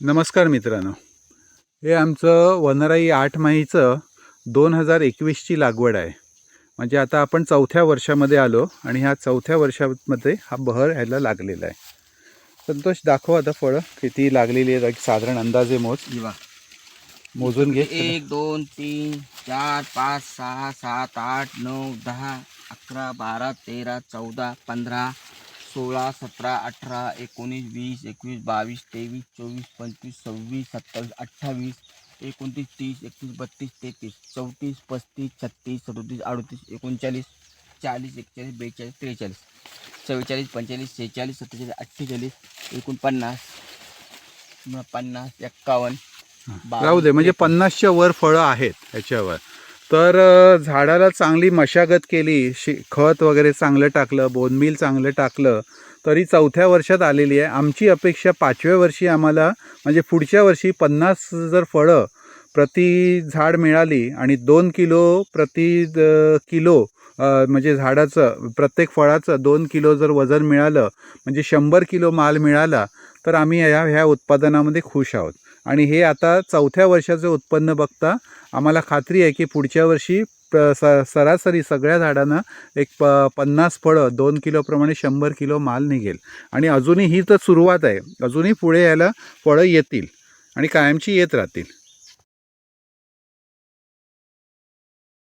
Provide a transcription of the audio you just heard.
नमस्कार मित्रांनो. हे आमचं वनराई आठ माहीचं दोन हजार एकवीसची लागवड आहे. म्हणजे आता आपण चौथ्या वर्षामध्ये आलो आणि ह्या चौथ्या वर्षामध्ये हा बहर ह्याला लागलेला आहे. संतोष दाखव आता फळं किती लागलेली आहेत साधारण अंदाजे मोज. किंवा मोजून घे. एक दोन तीन चार पाच सहा सात आठ नऊ दहा अकरा बारा तेरा चौदा पंधरा सोळा सतरा अठरा एकोणीस वीस एकवीस बावीस तेवीस चोवीस पंचवीस सव्वीस सत्तावीस अठ्ठावीस एकोणतीस तीस एकतीस बत्तीस तेहतीस चौतीस पस्तीस छत्तीस सदोतीस अडतीस एकोणचाळीस चाळीस एकचाळीस बेचाळीस त्रेचाळीस चव्वेचाळीस पंचेचाळीस शेहेचाळीस सत्तेचाळीस अठ्ठेचाळीस एकोणपन्नास पन्नास एक्कावन्न राहू दे म्हणजे पन्नासच्या वर फळं आहेत ह्याच्यावर तर झाडाला चांगली मशागत केली शि खत वगैरे चांगलं टाकलं बोनमील चांगलं टाकलं तरी चौथ्या वर्षात आलेली आहे. आमची अपेक्षा पाचव्या वर्षी आम्हाला म्हणजे पुढच्या वर्षी पन्नास जर फळं प्रति झाड मिळाली आणि दोन किलो प्रति द- किलो म्हणजे झाडाचं प्रत्येक फळाचं दोन किलो जर वजन मिळालं म्हणजे शंभर किलो माल मिळाला तर आम्ही ह्या ह्या उत्पादनामध्ये खुश आहोत. आणि हे आता चौथ्या वर्षाचं उत्पन्न बघता आम्हाला खात्री आहे की पुढच्या वर्षी स सरासरी सगळ्या झाडांना एक प पन्नास फळं दोन किलोप्रमाणे शंभर किलो माल निघेल. आणि अजूनही ही तर सुरुवात आहे. अजूनही पुढे यायला फळं येतील आणि कायमची येत राहतील.